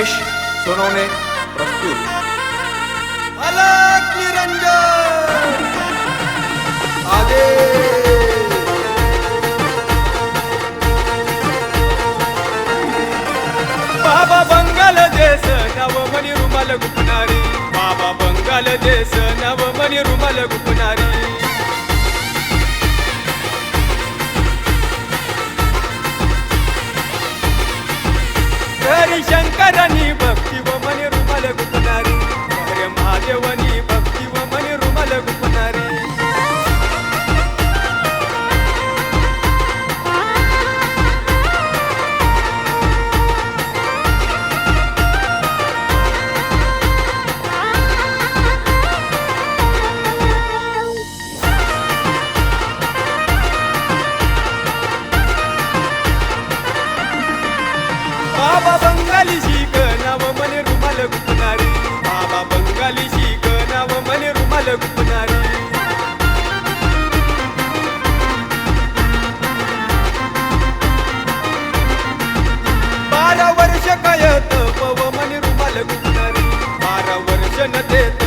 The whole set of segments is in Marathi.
गणेश सोनवणे प्रस्तुत. अलक निरंजन. आदे बाबा बंगाल देश नव मनी रुमाल गुपणारी. बाबा बंगाल देश नव मनी रुमाल गुपणारी. శంకరని భక్తివమని गुपणारी बारा वर्ष कायत पव मने रुमाल गुपणारी बारा वर्ष न देत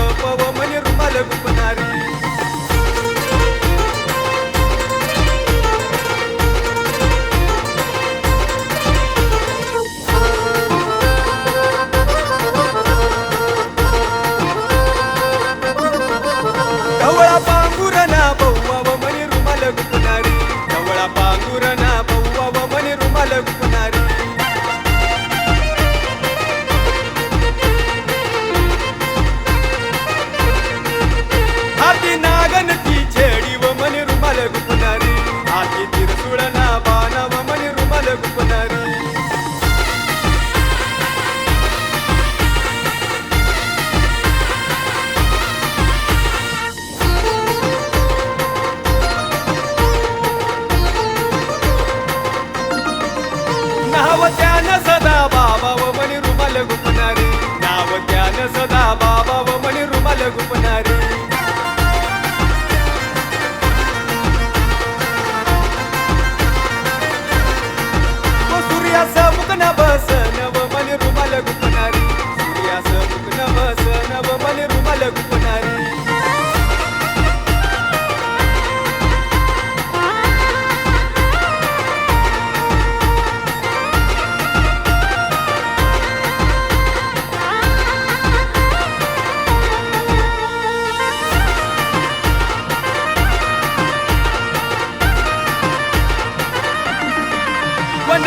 नाव त्यान सदा बाबा व मणी रुमाल गुपणारी. नाव त्यान सदा बाबा व मणी रुमाल गुपणारी. सूर्याचा सूर्यास मुख न बस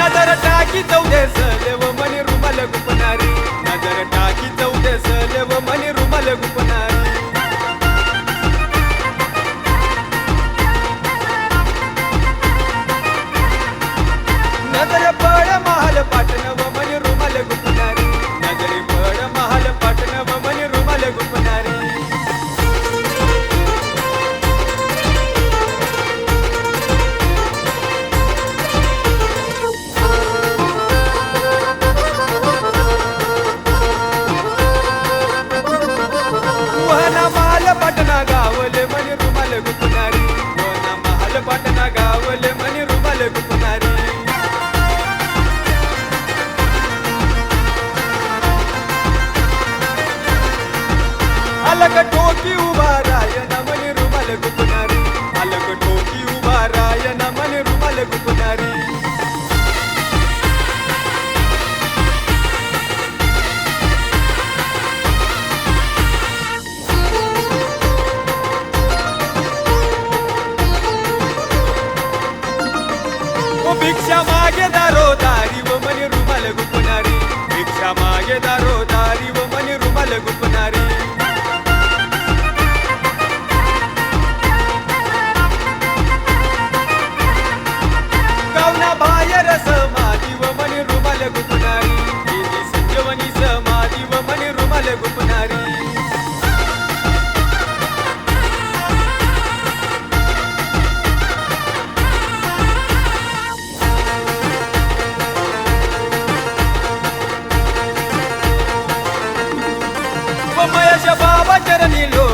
नजर टाकी चौदेस व मनी रुमाल गुपणारी. नजर टाकी चौदेस व मनी रुमाल गुपणारी. ఆచరణలో